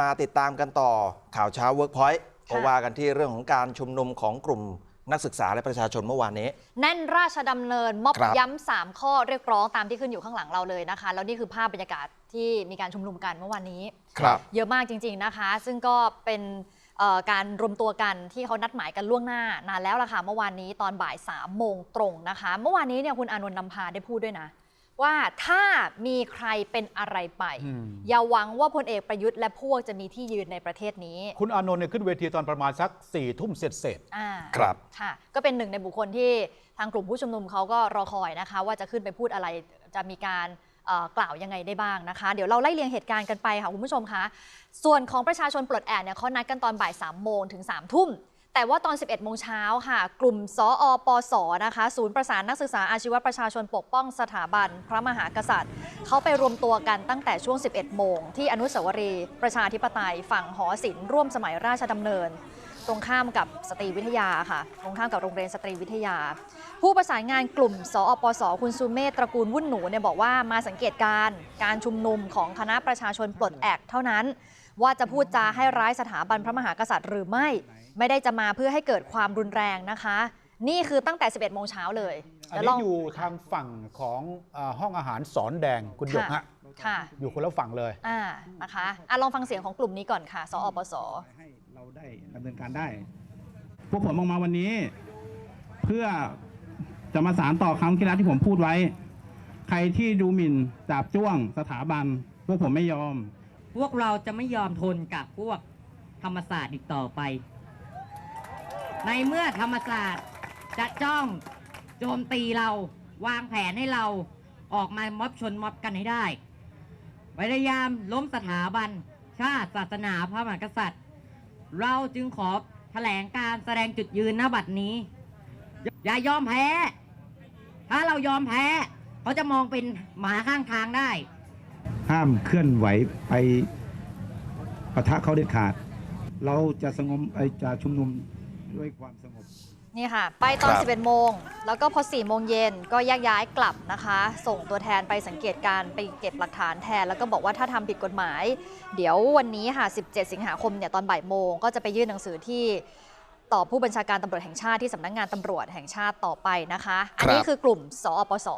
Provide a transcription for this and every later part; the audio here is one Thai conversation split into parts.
มาติดตามกันต่อข่าวเช้า Workpoint ค่ะเพราะว่ากันที่เรื่องของการชุมนุมของกลุ่มนักศึกษาและประชาชนเมื่อวานนี้ แน่นราชดำเนินม็อบครับย้ำสามข้อเรียกร้องตามที่ขึ้นอยู่ข้างหลังเราเลยนะคะ แล้วนี่คือภาพบรรยากาศที่มีการชุมนุมกันเมื่อวานนี้ครับเยอะมากจริง ๆนะคะ ซึ่งก็เป็นเอ่อการรวมตัวกันที่เขานัดหมายกันล่วงหน้านานแล้วล่ะค่ะเมื่อวานนี้ตอนบ่าย3ามโมงตรงนะคะ เมื่อวานนี้เนี่ยคุณอานนท์นำพาได้พูดด้วยนะ ว่าถ้ามีใครเป็นอะไรไป อืม อย่าหวังว่าพลเอกประยุทธ์และพวกจะมีที่ยืนในประเทศนี้คุณอานนท์เนี่ยขึ้นเวทีตอนประมาณสัก4ี่ทุ่มเสร็จเสร็จอ่า ครับ ค่ะก็เป็นหนึ่งในบุคคลที่ทางกลุ่มผู้ชุมนุมเขาก็รอคอยนะคะ ว่าจะขึ้นไปพูดอะไรจะมีการเอ่อกล่าวยังไงได้บ้างนะคะ เดี๋ยวเราไล่เรียงเหตุการณ์กันไปค่ะคุณผู้ชมคะส่วนของประชาชนปลดแอกเนี่ยเขานัดกันตอนบ่าย3ามโมงถึง3ามทุ่ม แต่ว่าตอน 11 โมงเช้าค่ะ กลุ่มสออปสนะคะ ศูนย์ประสานนักศึกษาอาชีวประชาชนปกป้องสถาบัน พระมหากษัตริย์ เขาไปรวมตัวกันตั้งแต่ช่วง 11 โมง ที่อนุสาวรีย์ประชาธิปไตยฝั่งหอศิลป์ร่วมสมัยราชดำเนิน ตรงข้ามกับสตรีวิทยาค่ะ ตรงข้ามกับโรงเรียนสตรีวิทยา ผู้ประสานงานกลุ่ม สอปส คุณสุเมธตระกูลวุ่นหนูเนี่ยบอกว่ามาสังเกตการณ์การชุมนุมของคณะประชาชนปลดแอกเท่านั้น ว่าจะพูดจาให้ร้ายสถาบันพระมหากษัตริย์หรือไม่ ไม่ได้จะมาเพื่อให้เกิดความรุนแรงนะคะ นี่คือตั้งแต่ 11 โมงเช้าเลยอันเดี๋ยวลนี้องอยู่ทางฝั่งของเออห้องอาหารสอนแดงคุณหยกค่ะฮะค่ะอยู่คนละฝั่งเลย อ่านะคะอะลองฟังเสียงของกลุ่มนี้ก่อนค่ะ สอปส ให้เราได้ดำเนินการได้ พวกผมออกมาวันนี้ เพื่อจะมาสารต่อครั้งที่แล้วที่ผมพูดไว้ ใครที่ดูหมิ่นจาบจ้วงสถาบัน พวกผมไม่ยอม พวกเราจะไม่ยอมทนกับพวกธรรมศาสตร์อีกต่อไป ในเมื่อธรรมศาสตร์จะจ้องโจมตีเราวางแผนให้เราออกมาม็อบชนม็อบกันให้ได้ พยายามล้มสถาบัน ชาติศาสนาพระมหากษัตริย์ เราจึงขอแถลงการแสดงจุดยืนณบัดนี้ อย่ายอมแพ้ ถ้าเรายอมแพ้ เขาจะมองเป็นหมาข้างทางได้ ห้ามเคลื่อนไหวไปปะทะเขาเด็ดขาด เราจะสงบไอจะชุมนุม ด้วยความสงบ นี่ค่ะ ไปตอน ครับ 11 โมง แล้วก็พอ 4 โมงเย็นก็แยกย้ายกลับนะคะ ส่งตัวแทนไปสังเกตการณ์ไปเก็บหลักฐานแทน แล้วก็บอกว่าถ้าทำผิดกฎหมาย เดี๋ยววันนี้ค่ะ 17 สิงหาคมเนี่ยตอนบ่ายโมง ก็จะไปยื่นหนังสือที่ต่อผู้บัญชาการตำรวจแห่งชาติที่สำนักงานตำรวจแห่งชาติต่อไปนะคะ อันนี้ครับคือกลุ่ม สอปส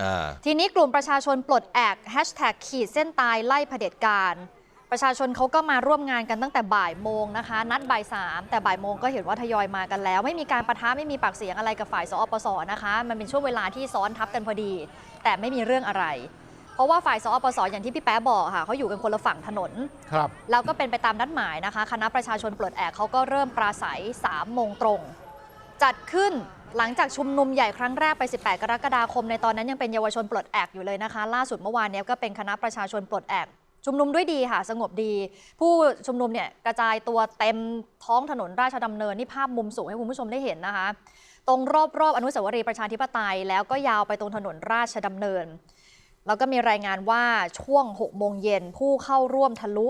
อ่า ทีนี้กลุ่มประชาชนปลดแอกแฮชแท็กขีดเส้นตายไล่เผด็จการ ประชาชนเขาก็มาร่วมงานกันตั้งแต่บ่ายโมงนะคะ นัดบ่ายสามแต่บ่ายโมงก็เห็นว่าทยอยมากันแล้ว ไม่มีการประทะไม่มีปากเสียงอะไรกับฝ่ายสอปสนะคะ มันเป็นช่วงเวลาที่ซ้อนทับกันพอดี แต่ไม่มีเรื่องอะไร เพราะว่าฝ่ายสอปสอย่างที่พี่แป๊ะบอกค่ะเขาอยู่กันคนละฝั่งถนนครับแล้วก็เป็นไปตามนัดหมายนะคะ คณะประชาชนปลดแอกเขาก็เริ่มปราศัย3โมงตรง จัดขึ้นหลังจากชุมนุมใหญ่ครั้งแรกไป 18 กรกฎาคมในตอนนั้นยังเป็นเยาวชนปลดแอกอยู่เลยนะคะ ล่าสุดเมื่อวานเนี้ยก็เป็นคณะประชาชนปลดแอก ชุมนุมด้วยดีค่ะ สงบดี ผู้ชุมนุมเนี่ยกระจายตัวเต็มท้องถนนราชดำเนิน นี่ภาพมุมสูงให้คุณผู้ชมได้เห็นนะคะ ตรงรอบๆอนุสาวรีย์ประชาธิปไตย แล้วก็ยาวไปตรงถนนราชดำเนิน แล้วก็มีรายงานว่าช่วง 6 โมงเย็นผู้เข้าร่วมทะลุ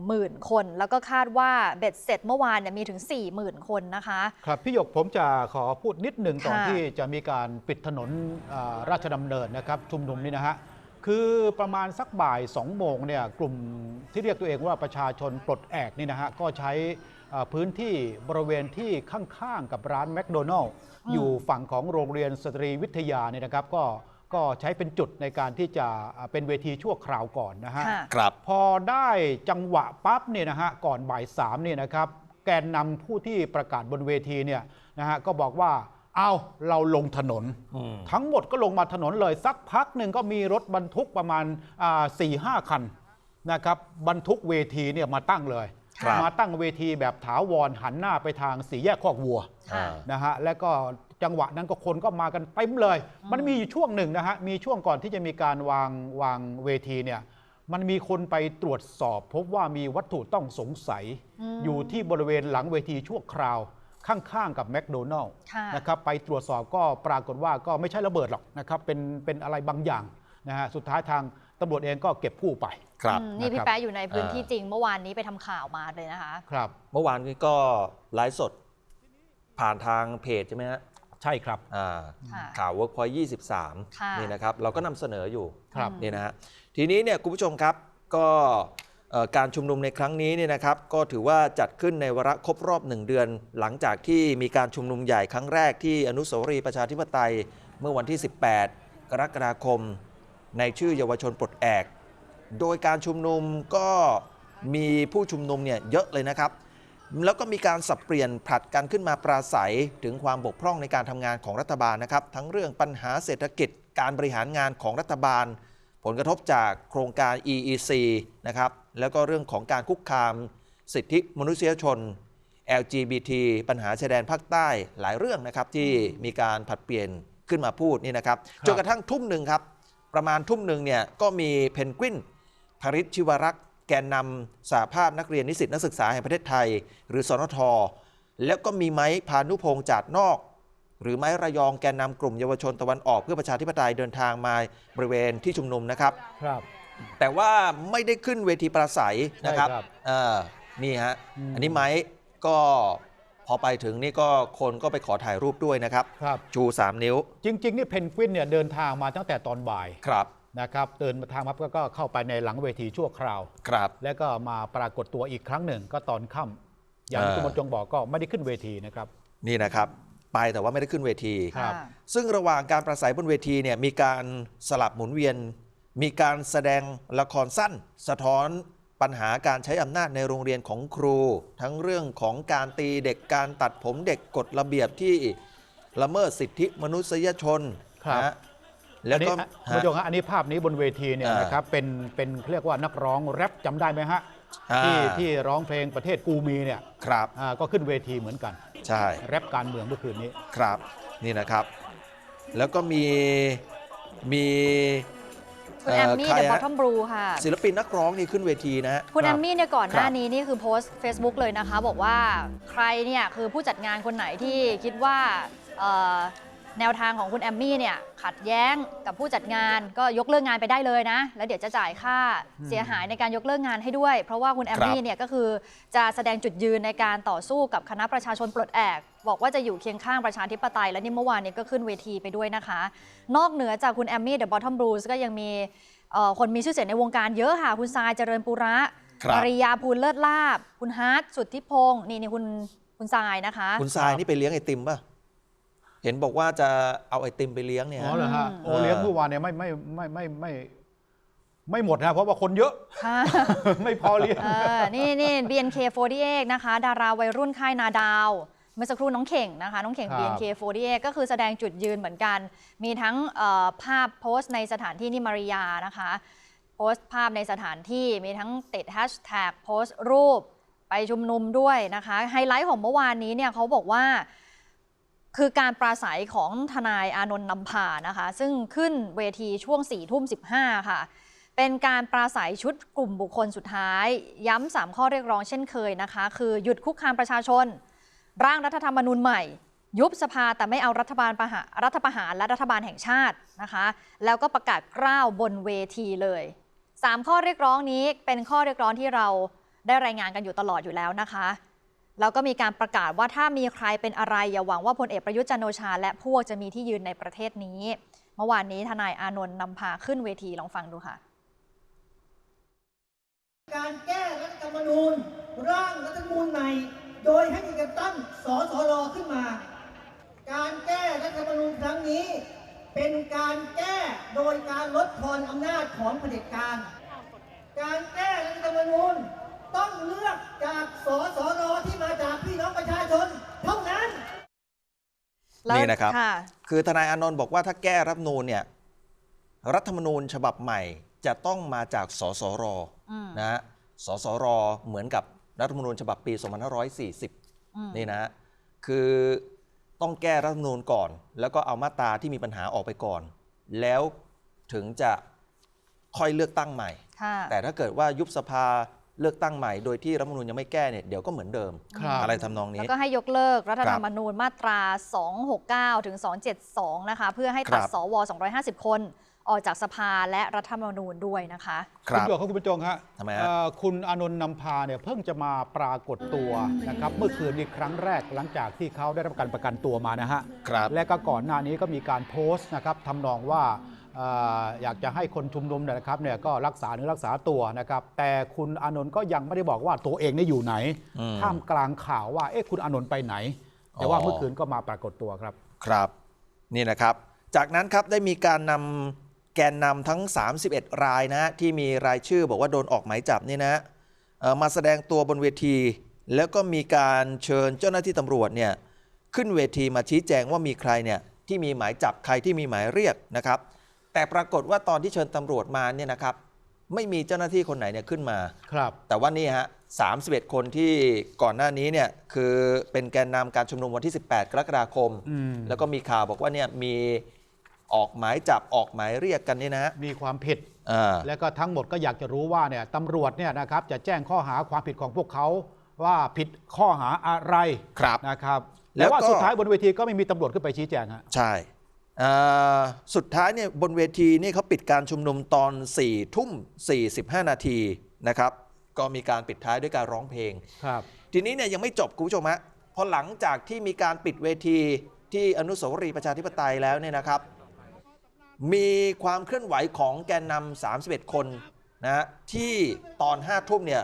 10,000 คน แล้วก็คาดว่าเบ็ดเสร็จเมื่อวานเนี่ยมีถึง 40,000 คนนะคะ ครับพี่หยกผมจะขอพูดนิดหนึ่งก่อนค่ะที่จะมีการปิดถนนอ่าราชดำเนินนะครับชุมนุมนี่นะฮะ คือประมาณสักบ่าย2โมงเนี่ยกลุ่มที่เรียกตัวเองว่าประชาชนปลดแอกนี่นะฮะก็ใช้อ่าพื้นที่บริเวณที่ข้างๆ กับร้านแมคโดนัลล์อยู่ฝั่งของโรงเรียนสตรีวิทยาเนี่ยนะครับก็ก็ใช้เป็นจุดในการที่จะอ่าเป็นเวทีชั่วคราวก่อนนะฮะค่ะครับพอได้จังหวะปั๊บเนี่ยนะฮะก่อนบ่ายสามเนี่ยนะครับแกนนำผู้ที่ประกาศบนเวทีเนี่ยนะฮะก็บอกว่า เอาเราลงถนนอืมทั้งหมดก็ลงมาถนนเลยสักพักหนึ่งก็มีรถบรรทุกประมาณสี่ห้าคันนะครับบรรทุกเวทีเนี่ยมาตั้งเลย ครับ มาตั้งเวทีแบบถาวรหันหน้าไปทางสี่แยกคอกวัวค่ะอ่า นะฮะและก็จังหวะนั้นก็คนก็มากันเต็มเลย มันมีอยู่ช่วงหนึ่งนะฮะมีช่วงก่อนที่จะมีการวางวางเวทีเนี่ยมันมีคนไปตรวจสอบ พบว่ามีวัตถุต้องสงสัยอืมอยู่ที่บริเวณหลังเวทีชั่วคราว ข้างๆกับแมคโดนัลล์ค่ะนะครับไปตรวจสอบก็ปรากฏว่าก็ไม่ใช่ระเบิดหรอกนะครับเป็นเป็นอะไรบางอย่างนะฮะสุดท้ายทางตำรวจเองก็เก็บกู้ไปครับอืมนี่พี่นะครับแป๊ะอยู่ในพื้นที่อ่าจริงเมื่อวานนี้ไปทำข่าวมาเลยนะคะครับเมื่อวานนี้ก็ไลฟ์สดผ่านทางเพจใช่ไหมฮะใช่ครับอ่าค่ะข่าว Workpoint ค่ะ23 นี่นะครับ เราก็นำเสนออยู่ครับนี่นะฮะทีนี้เนี่ยคุณผู้ชมครับก็เอ่อ การชุมนุมในครั้งนี้เนี่ยนะครับก็ถือว่าจัดขึ้นในวาระครบรอบหนึ่งเดือน หลังจากที่มีการชุมนุมใหญ่ครั้งแรกที่อนุสาวรีย์ประชาธิปไตยเมื่อวันที่ 18 กรกฎาคม ในชื่อเยาวชนปลดแอก โดยการชุมนุมก็มีผู้ชุมนุมเนี่ยเยอะเลยนะครับ แล้วก็มีการสับเปลี่ยนผลัดกันขึ้นมาปราศัยถึงความบกพร่องในการทำงานของรัฐบาลนะครับ ทั้งเรื่องปัญหาเศรษฐกิจ การบริหารงานของรัฐบาล ผลกระทบจากโครงการ EEC นะครับแล้วก็เรื่องของการคุกคาม สิทธิมนุษยชน LGBT ปัญหาชายแดนภาคใต้หลายเรื่องนะครับที่มีการผลัดเปลี่ยนขึ้นมาพูดนี่นะครับครับจนกระทั่งทุ่มหนึ่งครับ ประมาณทุ่มหนึ่งเนี่ยก็มีเพนกวินภริชชิวรักษ์แกนนำสาภาพนักเรียนนิสิตนักศึกษาแห่งประเทศไทย หรือสนทแล้วก็มีไม้พานุพงษ์จาดนอก หรือไม้ระยองแกนนำกลุ่มเยาวชนตะวันออกเพื่อประชาธิปไตยเดินทางมาบริเวณที่ชุมนุมนะครับ ครับ แต่ว่าไม่ได้ขึ้นเวทีปราศัยนะครับใช่ครับเออนี่ฮะอืม อันนี้ไม้ก็พอไปถึงนี่ก็คนก็ไปขอถ่ายรูปด้วยนะครับ ครับ ชู3นิ้วจริง ๆ นี่เพนกวินเนี่ยเดินทางมาตั้งแต่ตอนบ่ายครับนะครับ เดินมาทางมาก็เข้าไปในหลังเวทีชั่วคราว ครับ แล้วก็มาปรากฏตัวอีกครั้งหนึ่งก็ตอนค่ำอย่างที่อ่าคุณบรรจงบอกก็ไม่ได้ขึ้นเวทีนะครับ นี่นะครับ ไปแต่ว่าไม่ได้ขึ้นเวที ครับค่ะซึ่งระหว่างการประสัยบนเวทีเนี่ยมีการสลับหมุนเวียน มีการแสดงละครสั้น สะท้อนปัญหาการใช้อำนาจในโรงเรียนของครู ทั้งเรื่องของการตีเด็กการตัดผมเด็กกฎระเบียบที่ละเมิดสิทธิมนุษยชนครับ นะแล้วก็อันนี้คุณผู้ชมฮะอันนี้ภาพนี้บนเวทีเนี่ยอ่านนะครับเป็นเป็นเรียกว่านักร้องแรปจำได้ไหมฮะ อ่าที่ที่ร้องเพลงประเทศกูมีเนี่ยครับ อ่าก็ขึ้นเวทีเหมือนกัน ใช่ แรปการเมืองเมื่อคืนนี้ ครับ นี่นะครับ แล้วก็มี มีคุณแอมมี่ใครเดอะบอฮะททอมบลูค่ะ ศิลปินนักร้องนี่ขึ้นเวทีนะฮะ คุณคแอรับมมี่เนี่ยก่อนหน้าครับนี้นี่คือโพสต์ Facebook เลยนะคะ บอกว่าใครเนี่ยคือผู้จัดงานคนไหนที่คิดว่าเอ่อ แนวทางของคุณแอมมี่เนี่ยขัดแย้งกับผู้จัดงานก็ยกเลิกงานไปได้เลยนะ แล้วเดี๋ยวจะจ่ายค่าเสียหายในการยกเลิกงานให้ด้วย เพราะว่าคุณแอมมี่เนี่ยก็คือจะแสดงจุดยืนในการต่อสู้กับคณะประชาชนปลดแอกบอกว่าจะอยู่เคียงข้างประชาธิปไตย และนี่เมื่อวานนี้ก็ขึ้นเวทีไปด้วยนะคะ นอกเหนือจากคุณแอมมี่เดอะบอททอมบลูก็ยังมีเอ่อคนมีชื่อเสียงในวงการเยอะค่ะ คุณทรายเจริญปุระครับมาริยาภูลเลิศลาบ คุณฮาร์ดสุทธิพงศ์นี่นี่คุณคุณทรายนะคะ คุณทรายนี่ไปเลี้ยงไอติมป่ะ เห็นบอกว่าจะเอาไอติมไปเลี้ยงเนี่ยอ๋อฮะเหรอฮะอืมโอเลี้ยงเมื่อวานเนี่ยไม่ไม่ไม่ไม่ไม่ไม่หมดนะเพราะว่าคนเยอะค่ะไม่พอเลี้ยงเออนี่นี่ BNK48 นะคะ ดาราวัยรุ่นค่ายนาดาวเมื่อสักครู่น้องเข่งนะคะ น้องเข่งครับ BNK48 ก็คือแสดงจุดยืนเหมือนกัน มีทั้งเอ่อภาพโพสต์ในสถานที่นี่มาริยานะคะ โพสต์ภาพในสถานที่มีทั้งติดแฮชแท็กโพสต์รูปไปชุมนุมด้วยนะคะ ไฮไลท์ของเมื่อวานนี้เนี่ยเขาบอกว่า คือการปราศัยของทนายอานนท์นำพานะคะ ซึ่งขึ้นเวทีช่วง4ี่ทุ่มสิค่ะ เป็นการปราศัยชุดกลุ่มบุคคลสุดท้าย ย้ำสามข้อเรียกร้องเช่นเคยนะคะ คือหยุดคุกคามประชาชน ร่างรัฐธรรมนูญใหม่ ยุบสภาแต่ไม่เอารัฐบาลประหารรัฐประหารและรัฐบาลแห่งชาตินะคะ แล้วก็ประกาศกล้าวบนเวทีเลยสามข้อเรียกร้องนี้เป็นข้อเรียกร้องที่เราได้รายงานกันอยู่ตลอดอยู่แล้วนะคะ แล้วก็มีการประกาศว่าถ้ามีใครเป็นอะไร อย่าหวังว่าพลเอกประยุทธ์จันโอชา และพวกจะมีที่ยืนในประเทศนี้ เมื่อวานนี้ทนายอานนท์นำพาขึ้นเวทีลองฟังดูค่ะ การแก้รัฐธรรมนูญ ร่างรัฐธรรมนูญใหม่โดยให้มีการตั้งสสรขึ้นมา การแก้รัฐธรรมนูญครั้งนี้ เป็นการแก้โดยการลดทอนอำนาจของเผด็จการ การแก้รัฐธรรมนูญ ต้องเลือกจากสสรที่มาจากพี่น้องประชาชน เท่านั้น แล้วนี่นะครับค่ะคือทนายอานนท์บอกว่าถ้าแก้รัฐธรรมนูญเนี่ยรัฐธรรมนูญฉบับใหม่จะต้องมาจากสสรอืม นะฮะสสรเหมือนกับรัฐธรรมนูญฉบับปี 2540 อืมนี่นะฮะคือต้องแก้รัฐธรรมนูญก่อน แล้วก็เอามาตราที่มีปัญหาออกไปก่อน แล้วถึงจะค่อยเลือกตั้งใหม่ ค่ะ แต่ถ้าเกิดว่ายุบสภา เลือกตั้งใหม่โดยที่รัฐธรรมนูญยังไม่แก้เนี่ยเดี๋ยวก็เหมือนเดิม ครับ อะไรทำนองแล้วนี้ก็ให้ยกเลิกรัฐธรรมนูญมาตรา 269 ถึง 272 นะคะ เพื่อให้ตัดครับ สว 250 คน ออกจากสภาและรัฐธรรมนูญด้วยนะคะ คคุณรับโจครับคุณผู้ชมฮะทำไมฮะ เอ่อคุณอานนท์นำพาเนี่ยเพิ่งจะมาปรากฏตัวนะครับเมื่อคืนนี้ครั้งแรกหลังจากที่เขาได้รับการประกันตัวมานะฮะ ครับ และก็ก่อนหน้านี้ก็มีการโพสต์นะครับทำนองว่าเเอ่ออยากจะให้คนชุมนุมเนี่ยนะครับเนี่ยก็รักษาเนื้อรักษาตัวนะครับ แต่คุณอานนท์ก็ยังไม่ได้บอกว่าตัวเองเนี่ยอยู่ไหนอืมท่ามกลางข่าวว่าเอ๊ะคุณอานนท์ไปไหน แต่ว่าอ๋อเมื่อคืนก็มาปรากฏตัวครับครับ นี่นะครับ จากนั้นครับได้มีการนำแกนนำทั้ง 31 รายนะฮะที่มีรายชื่อบอกว่าโดนออกหมายจับนี่นะเอ่อมาแสดงตัวบนเวที แล้วก็มีการเชิญเจ้าหน้าที่ตำรวจเนี่ยขึ้นเวทีมาชี้แจงว่ามีใครเนี่ยที่มีหมายจับใครที่มีหมายเรียกนะครับ แต่ปรากฏว่าตอนที่เชิญตำรวจมาเนี่ยนะครับ ไม่มีเจ้าหน้าที่คนไหนเนี่ยขึ้นมา ครับ แต่ว่านี่ฮะ31 คนที่ก่อนหน้านี้เนี่ยคือเป็นแกนนำการชุมนุมวันที่ 18 กรกฎาคม อืม แล้วก็มีข่าวบอกว่าเนี่ยมีออกหมายจับออกหมายเรียกกันนี่นะฮะมีความผิด อ่า แล้วก็ทั้งหมดก็อยากจะรู้ว่าเนี่ยตำรวจเนี่ยนะครับจะแจ้งข้อหาความผิดของพวกเขาว่าผิดข้อหาอะไรครับนะครับ แล้แล้ววก็ ว่าสุดท้ายบนเวทีก็ไม่มีตำรวจขึ้นไปชี้แจงฮะ ใช่อ่า สุดท้ายเนี่ยบนเวทีนี่เขาปิดการชุมนุมตอน4ทุ่ม45 นาทีนะครับ ก็มีการปิดท้ายด้วยการร้องเพลง ครับ ทีนี้เนี่ยยังไม่จบคุณผู้ชมฮะพอหลังจากที่มีการปิดเวทีที่อนุสาวรีย์ประชาธิปไตยแล้วเนี่ยนะครับ มีความเคลื่อนไหวของแกนนำ31 คนนะฮะที่ตอน5ทุ่มเนี่ย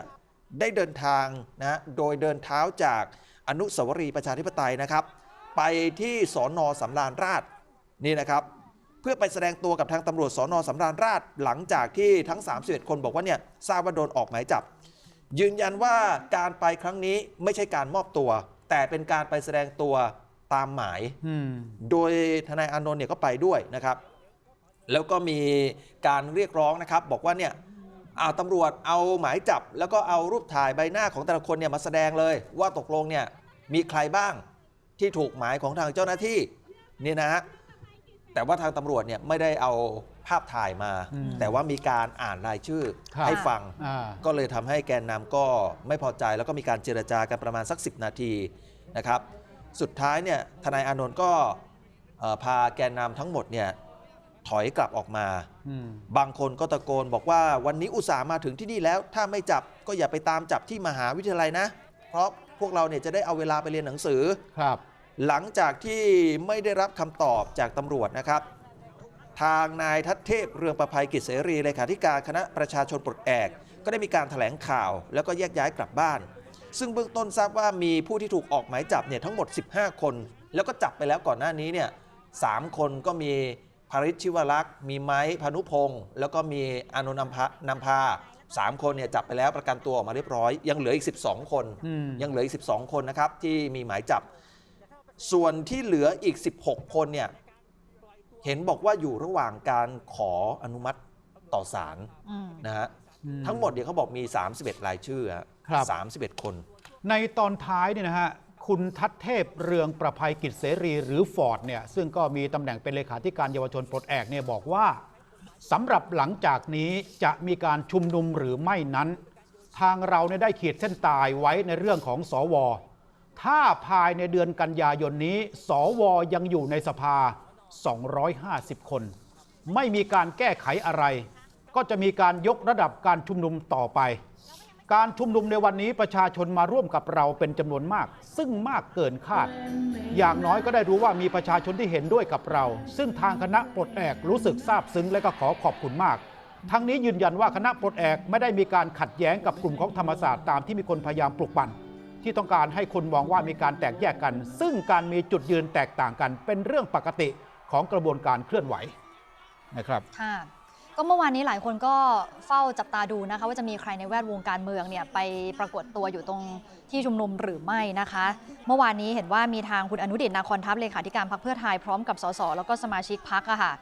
ได้เดินทางนะฮะโดยเดินเท้าจากอนุสาวรีย์ประชาธิปไตยนะครับ ไปที่สอนอสำราญราช นี่นะครับ เพื่อไปแสดงตัวกับทางตำรวจสอนอสำราญราชหลังจากที่ทั้ง 31 คนบอกว่าเนี่ยทราบว่าโดนออกหมายจับ ยืนยันว่าการไปครั้งนี้ไม่ใช่การมอบตัว แต่เป็นการไปแสดงตัวตามหมายอืมโดยทนายอานนท์เนี่ยก็ไปด้วยนะครับ แล้วก็มีการเรียกร้องนะครับ บอกว่าเนี่ยอาตำรวจเอาหมายจับ แล้วก็เอารูปถ่ายใบหน้าของแต่ละคนเนี่ยมาแสดงเลย ว่าตกลงเนี่ยมีใครบ้างที่ถูกหมายของทางเจ้าหน้าที่นี่นะฮะ แต่ว่าทางตำรวจเนี่ยไม่ได้เอาภาพถ่ายมา อืมแต่ว่ามีการอ่านรายชื่อครับ ให้ฟัง อ่า ก็เลยทำให้แกนนำก็ไม่พอใจแล้วก็มีการเจรจากันประมาณสัก 10 นาทีนะครับ สุดท้ายเนี่ยทนายอานนท์ก็เอ่อพาแกนนำทั้งหมดเนี่ยถอยกลับออกมา อืม บางคนก็ตะโกนบอกว่าวันนี้อุตส่าห์มาถึงที่นี่แล้ว ถ้าไม่จับก็อย่าไปตามจับที่มหาวิทยาลัยนะ เพราะพวกเราเนี่ยจะได้เอาเวลาไปเรียนหนังสือ ครับ หลังจากที่ไม่ได้รับคำตอบจากตำรวจนะครับ ทางนายทัศเทพเรืองประภัยกิจเสรีเลขาธิการคณะประชาชนปลดแอก ก็ได้มีการถแถลงข่าวแล้วก็แยกย้ายกลับบ้าน ซึ่งเบื้องต้นทราบว่ามีผู้ที่ถูกออกหมายจับเนี่ยทั้งหมด 15 คน แล้วก็จับไปแล้วก่อนหน้านี้เนี่ยสามคนก็มีภริชชิวรักษ์มีไม้พานุพงศ์แล้วก็มีอานนท์นำพานำพาสามคนเนี่ยจับไปแล้วประกันตัวออกมาเรียบร้อย ยังเหลืออีก 12 คนอืมยังเหลืออีก 12 คนนะครับที่มีหมายจับ ส่วนที่เหลืออีก 16 คนเนี่ยเห็นบอกว่าอยู่ระหว่างการขออนุมัติต่อศาลอืม นะฮะอืม ทั้งหมดเนี่ยเขาบอกมี 31 รายชื่อฮะครับ 31 คน ในตอนท้ายเนี่ยนะฮะคุณทัศเทพเรืองประภัยกิจเสรีหรือฟอร์ดเนี่ยซึ่งก็มีตำแหน่งเป็นเลขาธิการเยาวชนปลดแอกเนี่ยบอกว่าสำหรับหลังจากนี้จะมีการชุมนุมหรือไม่นั้น ทางเราเนี่ยได้ขีดเส้นตายไว้ในเรื่องของสว ถ้าภายในเดือนกันยายนนี้ สวยังอยู่ในสภา 250 คน ไม่มีการแก้ไขอะไร ก็จะมีการยกระดับการชุมนุมต่อไป การชุมนุมในวันนี้ประชาชนมาร่วมกับเราเป็นจำนวนมาก ซึ่งมากเกินคาด อย่างน้อยก็ได้รู้ว่ามีประชาชนที่เห็นด้วยกับเรา ซึ่งทางคณะปลดแอกรู้สึกซาบซึ้งและก็ขอขอบคุณมากทั้งนี้ยืนยันว่าคณะปลดแอกไม่ได้มีการขัดแย้งกับกลุ่มของธรรมศาสตร์ตามที่มีคนพยายามปลุกปั่น ที่ต้องการให้คนมองว่ามีการแตกแยกกัน ซึ่งการมีจุดยืนแตกต่างกัน เป็นเรื่องปกติของกระบวนการเคลื่อนไหวนะครับค่ะก็เมื่อวานนี้หลายคนก็เฝ้าจับตาดูนะคะ ว่าจะมีใครในแวดวงการเมืองเนี่ยไปปรากฏตัวอยู่ตรงที่ชุมนุมหรือไม่นะคะ เมื่อวานนี้เห็นว่ามีทางคุณอนุดิตนาคอนทัพเลขาธิการพรรคเพื่อไทยพร้อมกับสสแล้วก็สมาชิกพรรคอะค่ะ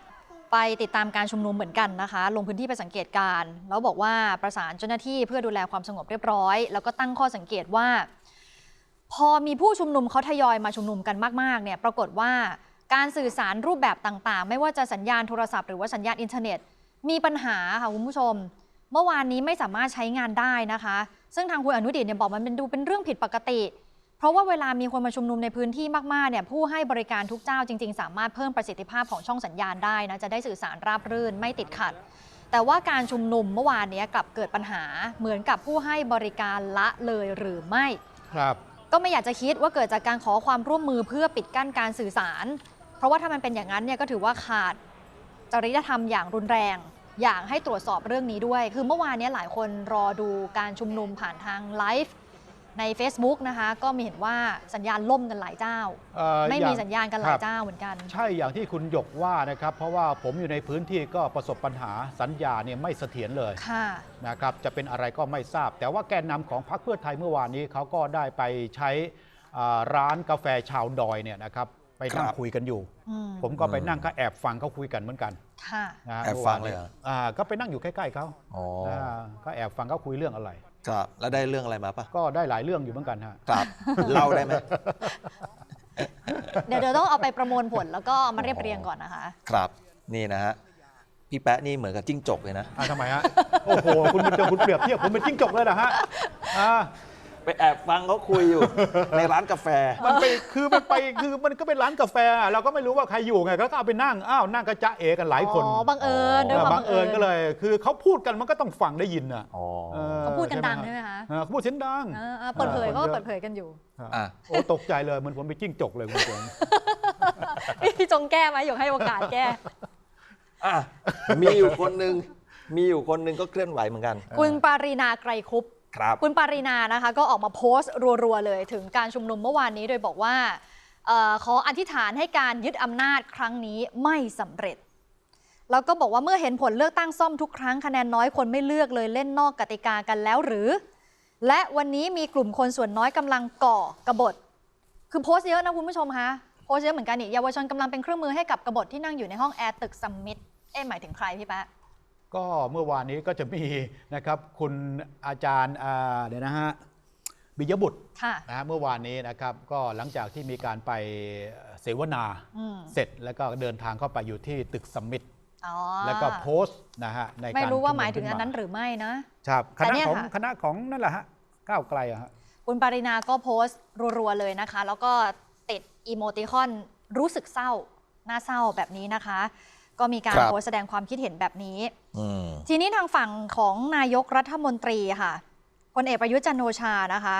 ไปติดตามการชุมนุมเหมือนกันนะคะ ลงพื้นที่ไปสังเกตการแล้วบอกว่าประสานเจ้าหน้าที่เพื่อดูแลความสงบเรียบร้อย แล้วก็ตั้งข้อสังเกตว่า พอมีผู้ชุมนุมเขาทยอยมาชุมนุมกันมากๆเนี่ยปรากฏว่าการสื่อสารรูปแบบต่างๆ ไม่ว่าจะสัญญาณโทรศัพท์หรือว่าสัญญาณอินเทอร์เน็ต มีปัญหาค่ะคุณผู้ชม เมื่อวานนี้ไม่สามารถใช้งานได้นะคะ ซึ่งทางคุณอนุดิตเนี่ยบอกมันเป็นดูเป็นเรื่องผิดปกติ เพราะว่าเวลามีคนมาชุมนุมในพื้นที่มากๆเนี่ยผู้ให้บริการทุกเจ้าจริง ๆ สามารถเพิ่มประสิทธิภาพของช่องสัญญาณได้นะจะได้สื่อสารราบรื่นไม่ติดขัด แต่ว่าการชุมนุมเมื่อวานนี้กลับเกิดปัญหาเหมือนกับผู้ให้บริการละเลยหรือไม่ครับ ก็ไม่อยากจะคิดว่าเกิดจากการขอความร่วมมือเพื่อปิดกั้นการสื่อสาร เพราะว่าถ้ามันเป็นอย่างนั้นเนี่ยก็ถือว่าขาดจริยธรรมอย่างรุนแรง อยากให้ตรวจสอบเรื่องนี้ด้วย คือเมื่อวานนี้หลายคนรอดูการชุมนุมผ่านทางไลฟ์ ใน Facebook นะคะก็มีเห็นว่าสัญญาณล่มกันหลายเจ้า เอ่อไม่อย่มีงสัญญาณกันหลายเจ้าเหมือนกัน ใช่อย่างที่คุณหยกว่านะครับ เพราะว่าผมอยู่ในพื้นที่ก็ประสบปัญหาสัญญาเนี่ยไม่เสถียรเลยค่ะ นะครับจะเป็นอะไรก็ไม่ทราบ แต่ว่าแกนนำของพรรคเพื่อไทยเมื่อวานนี้เขาก็ได้ไปใช้อ่าร้านกาแฟชาวดอยเนี่ยนะครับไปนั่งครับ คุยกันอยู่ อืมผมก็ไปนั่งก็แอบฟังเขาคุยกันเหมือนกันค่ะ นะฮะแอบฟังเลยเหรออ่าก็ไปนั่งอยู่ใกล้ๆเขาอ๋อาก็แอบฟังเขาคุยเรื่องอะไร ครับแล้วได้เรื่องอะไรมาปะก็ได้หลายเรื่องอยู่เหมือนกันฮะ ครับ เล่าได้ไหมเดี๋ยวเดี๋ยวต้องเอาไปประมวลผลแล้วก็เอามาเรียบเรียงก่อนนะคะ ครับนี่นะฮะพี่แป๊ะนี่เหมือนกับจิ้งจกเลยนะ อ่าทำไมฮะ โอ้โห คุณบุญเจงคุณเปรียบเทียบผมเป็นจิ้งจกเลยนะฮะ อ่า ไปแอบฟังเขาคุยอยู่ ในร้านกาแฟ มันไปคือมันไปคือมันก็เป็นร้านกาแฟอะเราก็ไม่รู้ว่าใครอยู่ไงก็เอาไปนั่งอ้าวนั่งกระจะเอกันหลายคนอ๋อบังเอิญด้วยเอคอวามบังเอิญก็เลย คือเขาพูดกันมันก็ต้องฟังได้ยินอะอ๋อออเขาพูดกันดังฮใช่ไหมคะเออเขาพูดเสียงดัง เออเออเปิดเผยออก็คนเยอะเปิดเผยกันอยู่ อะ โอ้ตกใจเลยเหมือนผมไปนจิ้งจกเลยคุณผู้ชม พี่จงแก้ไหมอยากให้โอกาสแก้ อะมีอยู่คนหนึ่งมีอยู่คนหนึ่งก็เคลื่อนไหวเหมือนกัน คุณปารีนาไกรคุป ครับคุณปารีนานะคะก็ออกมาโพสต์รัวๆเลยถึงการชุมนุมเมื่อวานนี้โดยบอกว่าออขออธิษฐานให้การยึดอำนาจครั้งนี้ไม่สำเร็จ แล้วก็บอกว่าเมื่อเห็นผลเลือกตั้งซ่อมทุกครั้งคะแนนน้อยคนไม่เลือกเลยเล่นนอกกติกากันแล้วหรือ และวันนี้มีกลุ่มคนส่วนน้อยกำลังก่อกบฏ คือโพสต์เยอะนะคุณผู้ชมคะโพสต์เยอะเหมือนกันนี่เยาวชนกำลังเป็นเครื่องมือให้กับกบฏที่นั่งอยู่ในห้องแอร์ตึกซัมมิตเอ๊หมายถึงใครพี่แป๊ะ ก็เมื่อวานนี้ก็จะมีนะครับคุณอาจารย์อ่าเดี๋ยวนะฮะบิยบุตรค่ะนะฮะเมื่อวานนี้นะครับก็หลังจากที่มีการไปเสวนาอืมเสร็จแล้วก็เดินทางเข้าไปอยู่ที่ตึกสมิธอ๋อแล้วก็โพสต์นะฮะในการไม่รู้ว่าชุหมายถึงขึ้อันนั้นหรือไม่นะครับคแต่ณะเนี่ยของค่ะคณะของนั่นแหละฮะก้าวไกลอะฮะคุณปารินาก็โพสต์รัวๆเลยนะคะ แล้วก็ติดอีโมติคอนรู้สึกเศร้าน่าเศร้าแบบนี้นะคะ ก็มีการครับ โพสต์แสดงความคิดเห็นแบบนี้ อืม ทีนี้ทางฝั่งของนายกรัฐมนตรีค่ะพลเอกประยุทธ์จันทร์โอชานะคะ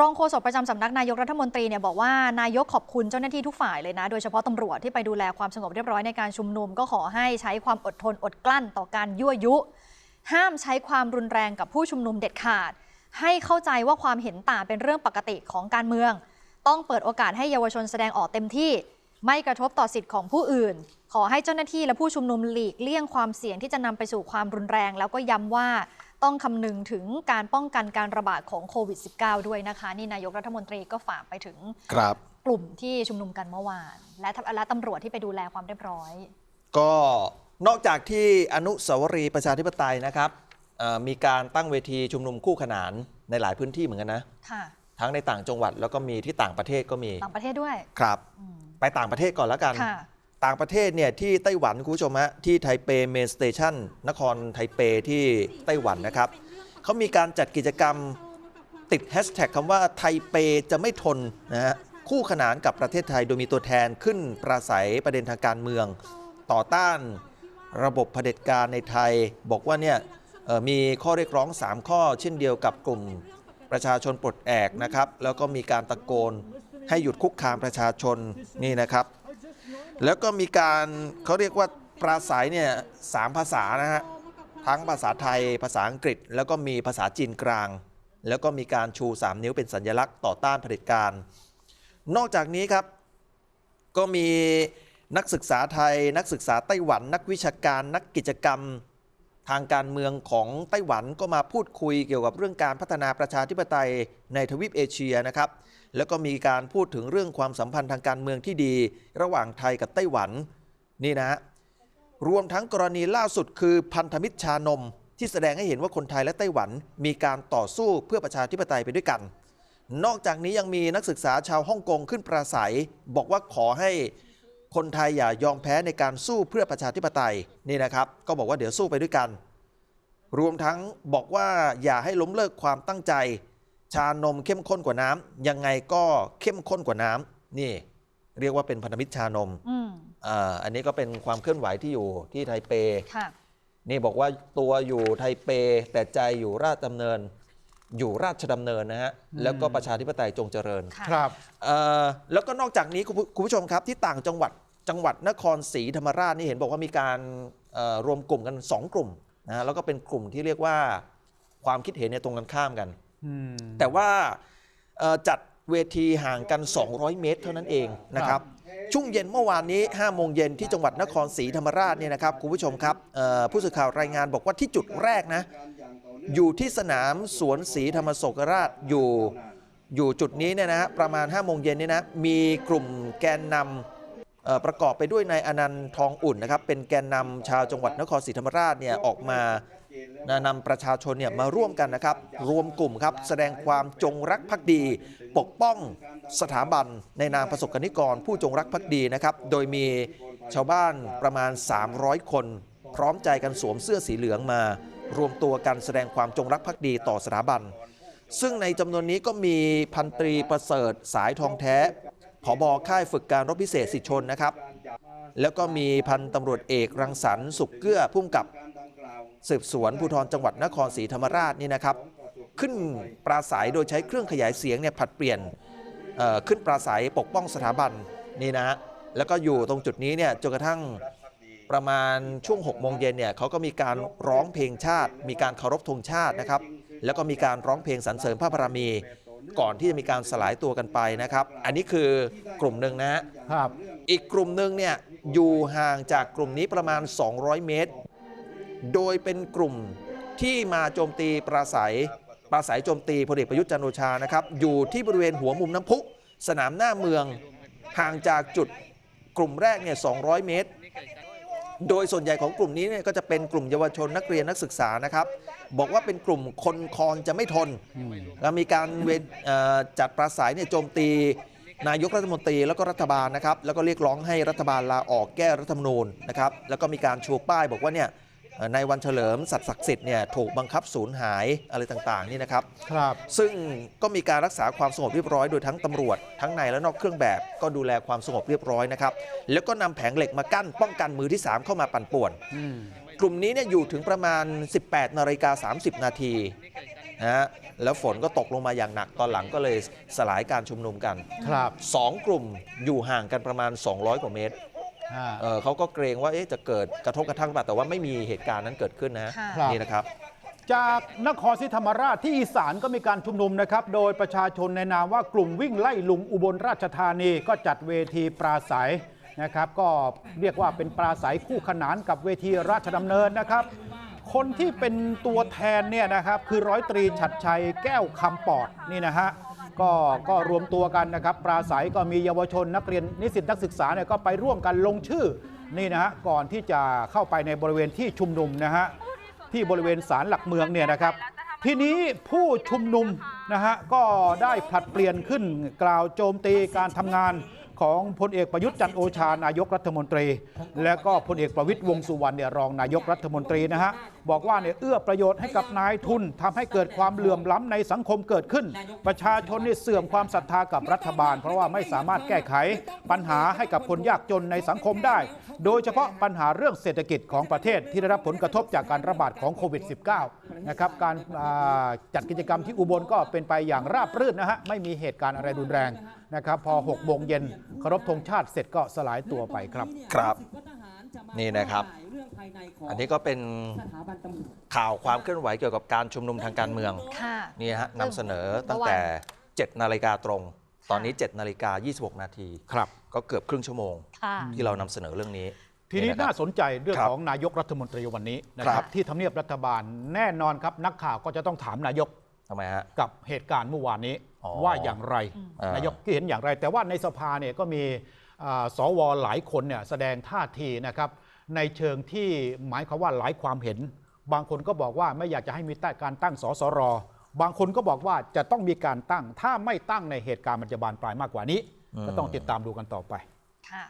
รองโฆษกประจำสำนักนายกรัฐมนตรีเนี่ยบอกว่านายกขอบคุณเจ้าหน้าที่ทุกฝ่ายเลยนะ โดยเฉพาะตำรวจที่ไปดูแลความสงบเรียบร้อยในการชุมนุม ก็ขอให้ใช้ความอดทนอดกลั้นต่อการยั่วยุ ห้ามใช้ความรุนแรงกับผู้ชุมนุมเด็ดขาด ให้เข้าใจว่าความเห็นต่างเป็นเรื่องปกติของการเมือง ต้องเปิดโอกาสให้เยาวชนแสดงออกเต็มที่ ไม่กระทบต่อสิทธิ์ของผู้อื่น ขอให้เจ้าหน้าที่และผู้ชุมนุมหลีกเลี่ยงความเสี่ยงที่จะนำไปสู่ความรุนแรง แล้วก็ย้ำว่าต้องคำนึงถึงการป้องกันการระบาดของโควิด -19 ด้วยนะคะ นี่นายกรัฐมนตรีก็ฝากไปถึงครับกลุ่มที่ชุมนุมกันเมื่อวาน และและตำรวจที่ไปดูแลความเรียบร้อย ก็นอกจากที่อนุสาวรีย์ประชาธิปไตยนะครับเอ่อมีการตั้งเวทีชุมนุมคู่ขนานในหลายพื้นที่เหมือนกันนะค่ะ ทั้งในต่างจังหวัด แล้วก็มีที่ต่างประเทศก็มีต่างประเทศด้วยครับ อืมไปต่างประเทศก่อนแล้วกัน ค่ะ ต่างประเทศเนี่ยที่ไต้หวันคุณผู้ชมฮะที่ไทเปเมนสเตชันนครไทเปที่ไต้หวันนะครับเขามีการจัดกิจกรรมติดแฮชแท็กคำว่าไทเปจะไม่ทนนะฮะคู่ขนานกับประเทศไทยโดยมีตัวแทนขึ้นปราศัยประเด็นทางการเมือง ต่อต้านระบบเผด็จการในไทย บอกว่าเนี่ยเอ่อมีข้อเรียกร้อง 3 ข้อ เช่นเดียวกับกลุ่ม ประชาชนปลดแอกนะครับ แล้วก็มีการตะโกนให้หยุดคุกคามประชาชนนี่นะครับ แล้วก็มีการเขาเรียกว่าปราศัยเนี่ยสามภาษานะฮะทั้งภาษาไทยภาษาอังกฤษ แล้วก็มีภาษาจีนกลาง แล้วก็มีการชู 3 นิ้วเป็นสัญลักษณ์ต่อต้านเผด็จการ นอกจากนี้ครับ ก็มีนักศึกษาไทย นักศึกษาไต้หวัน นักวิชาการนักกิจกรรม ทางการเมืองของไต้หวันก็มาพูดคุยเกี่ยวกับเรื่องการพัฒนาประชาธิปไตยในทวีปเอเชียนะครับ แล้วก็มีการพูดถึงเรื่องความสัมพันธ์ทางการเมืองที่ดี ระหว่างไทยกับไต้หวันนี่นะรวมทั้งกรณีล่าสุดคือพันธมิตรชานม ที่แสดงให้เห็นว่าคนไทยและไต้หวัน มีการต่อสู้เพื่อประชาธิปไตยไปด้วยกัน นอกจากนี้ยังมีนักศึกษาชาวฮ่องกงขึ้นปราศัย บอกว่าขอให้ คนไทยอย่ายอมแพ้ในการสู้เพื่อประชาธิปไตยนี่นะครับ ก็บอกว่าเดี๋ยวสู้ไปด้วยกัน รวมทั้งบอกว่าอย่าให้ล้มเลิกความตั้งใจ ชานมเข้มข้นกว่าน้ำยังไงก็เข้มข้นกว่าน้ำนี่ เรียกว่าเป็นพันธมิตรชานมอืมอ่าอันนี้ก็เป็นความเคลื่อนไหวที่อยู่ที่ไทเปค่ะนี่บอกว่าตัวอยู่ไทเป แต่ใจอยู่ราชดำเนิน อยู่ราชดำเนินนะฮะแล้วก็ประชาธิปไตยจงเจริญค่ะครับเอ่อแล้วก็นอกจากนี้คุณผู้คุณผู้ชมครับที่ต่างจังหวัด จังหวัดนครศรีธรรมราชนี่เห็นบอกว่ามีการเอ่อรวมกลุ่มกัน 2 กลุ่มนะฮะแล้วก็เป็นกลุ่มที่เรียกว่าความคิดเห็นเนี่ยตรงกันข้ามกันอืมแต่ว่าเอ่อจัดเวทีห่างกัน 200 เมตร เท่านั้นเองนะครับช่วงเย็นเมื่อวานนี้5โมงเย็นที่จังหวัดนครศรีธรรมราชเนี่ยนะครับคุณผู้ชมครับเอ่อผู้สื่อข่าวรายงานบอกว่าที่จุดแรกนะอยู่ที่สนามสวนศรีธรรมโศกราชอยู่อยู่จุดนี้เนี่ยนะฮะประมาณ5โมงเย็นเนี่ยนะมีกลุ่มแกนนำเอ่อ ประกอบไปด้วยนายอนันต์ทองอุ่นนะครับเป็นแกนนำชาวจังหวัดนครศรีธรรมราชเนี่ยออกมานะนำประชาชนเนี่ยมาร่วมกันนะครับ รวมกลุ่มครับ แสดงความจงรักภักดี ปกป้องสถาบันในนามประสบกนิกร ผู้จงรักภักดีนะครับ โดยมีชาวบ้านประมาณ 300 คน พร้อมใจกันสวมเสื้อสีเหลืองมา รวมตัวกันแสดงความจงรักภักดีต่อสถาบัน ซึ่งในจำนวนนี้ก็มีพันตรีประเสริฐสายทองแท้ ผบค่ายฝึกการรบพิเศษสิชนนะครับ แล้วก็มีพันตำรวจเอกรังสรรค์สุขเกื้อพุ่มกับสืบสวนภูธรจังหวัดนครศรีธรรมราชนี่นะครับ ขึ้นปราศัยโดยใช้เครื่องขยายเสียงเนี่ยผัดเปลี่ยนขึ้นปราศัยปกป้องสถาบันนี่นะฮะแล้วก็อยู่ตรงจุดนี้เนี่ยจนกระทั่งประมาณช่วง6โมงเย็นเนี่ยเขาก็มีการร้องเพลงชาติ มีการเคารพธงชาตินะครับ แล้วก็มีการร้องเพลงสรรเสริญพระบารมี ก่อนที่จะมีการสลายตัวกันไปนะครับ อันนี้คือกลุ่มหนึ่งนะฮะครับ อีกกลุ่มหนึ่งเนี่ยอยู่ห่างจากกลุ่มนี้ประมาณ 200 เมตร โดยเป็นกลุ่มที่มาโจมตีปราศัยปราศัยโจมตีพลเอกประยุทธ์จันทร์โอชานะครับอยู่ที่บริเวณหัวมุมน้ำพุ สนามหน้าเมืองห่างจากจุดกลุ่มแรกเนี่ย 200 เมตร โดยส่วนใหญ่ของกลุ่มนี้เนี่ยก็จะเป็นกลุ่มเยาวชนนักเรียนนักศึกษานะครับ บอกว่าเป็นกลุ่มคนคอนจะไม่ทน แล้วมีการเวรเอ่อจัดปราศัยเนี่ยโจมตี นายกรัฐมนตรีแล้วก็รัฐบาลนะครับ แล้วก็เรียกร้องให้รัฐบาลลาออกแก้รัฐธรรมนูญนะครับ แล้วก็มีการชูป้ายบอกว่าเนี่ยเอ่อ ในวันเฉลิมสัตว์ศักดิ์สิทธิ์เนี่ยถูกบังคับสูญหายอะไรต่างๆนี่นะครับครับ ซึ่งก็มีการรักษาความสงบเรียบร้อยโดยทั้งตำรวจ ทั้งในและนอกเครื่องแบบก็ดูแลความสงบเรียบร้อยนะครับแล้วก็นำแผงเหล็กมากั้นป้องกันมือที่ 3 เข้ามาปั่นป่วนอืมกลุ่มนี้เนี่ยอยู่ถึงประมาณ 18นาฬิกา30 นาทีนะฮะแล้วฝนก็ตกลงมาอย่างหนักตอนหลังก็เลยสลายการชุมนุมกันครับ2กลุ่มอยู่ห่างกันประมาณ 200 กว่าเมตรอ่า เอ่อเขาก็เกรงว่าเอ๊ะจะเกิดกระทบกระทั่งแบบแต่ว่าไม่มีเหตุการณ์นั้นเกิดขึ้นนะฮะค่ะครับนี่นะครับ จากนครศรีธรรมราชที่อีสานก็มีการชุมนุมนะครับ โดยประชาชนในนามว่ากลุ่มวิ่งไล่ลุงอุบลราชธานีก็จัดเวทีปราศัยนะครับ ก็เรียกว่าเป็นปราศัยคู่ขนานกับเวทีราชดำเนินนะครับ คนที่เป็นตัวแทนเนี่ยนะครับคือร้อยตรีฉัดชัยแก้วคำปอดนี่นะฮะ ก็ก็รวมตัวกันนะครับปราศัยก็มีเยาวชนนักเรียนนิสิตนักศึกษาเนี่ยก็ไปร่วมกันลงชื่อนี่นะฮะก่อนที่จะเข้าไปในบริเวณที่ชุมนุมนะฮะที่บริเวณศาลหลักเมืองเนี่ยนะครับทีนี้ผู้ชุมนุมนะฮะก็ได้ผลัดเปลี่ยนขึ้นกล่าวโจมตีการทำงาน ของพลเอกประยุทธ์จันโอชานายกรัฐมนตรี และก็พลเอกประวิตยวงสุวรรณเนี่ยรองนายกรัฐมนตรีนะฮะบอกว่าเนี่ยเอื้อประโยชน์ให้กับนายทุนทำให้เกิดความเหลื่อมล้ำในสังคมเกิดขึ้น ประชาชนเนี่ยเสื่อมความศรัทธากับรัฐบาล เพราะว่าไม่สามารถแก้ไขปัญหาให้กับคนยากจนในสังคมได้ โดยเฉพาะปัญหาเรื่องเศรษฐกิจของประเทศที่ได้รับผลกระทบจากการระบาดของโควิด -19 นะครับการจัดกิจกรรมที่อุบลก็เป็นไปอย่างราบรื่นนะฮะไม่มีเหตุการณ์อะไรรุนแรง นะครับ พอ6โมงเย็นเคารพธงชาติเสร็จก็สลายตัวไปครับ ครับ นี่นะครับ อันนี้ก็เป็นข่าวความเคลื่อนไหวเกี่ยวกับการชุมนุมทางการเมืองค่ะนี่ฮะซึ่งนำเสนอตั้งแต่ 7 นาฬิกาตรง ตอนนี้ 7 นาฬิกา 26 นาทีครับ ก็เกือบครึ่งชั่วโมงค่ะที่เรานำเสนอเรื่องนี้ทีนี้ะครับน่าสนใจเรื่องครับของนายกรัฐมนตรีวันนี้นะคครัรับบที่ทำเนียบรัฐบาลแน่นอนครับนักข่าวก็จะต้องถามนายกทำไมฮะกับเหตุการณ์เมื่อวานนี้อ๋อ ว่าอย่างไรอ่านนายกคิดเห็นอย่างไร แต่ว่าในสภาเนี่ยก็มีอ่าสวหลายคนเนี่ยแสดงท่าทีนะครับ ในเชิงที่หมายความว่าหลายความเห็น บางคนก็บอกว่าไม่อยากจะให้มีแต่การตั้งสสรบางคนก็บอกว่าจะต้องมีการตั้ง ถ้าไม่ตั้งในเหตุการณ์มันจะบานปลายมากกว่านี้ ก็ต้องติดตามดูกันต่อไปค่ะ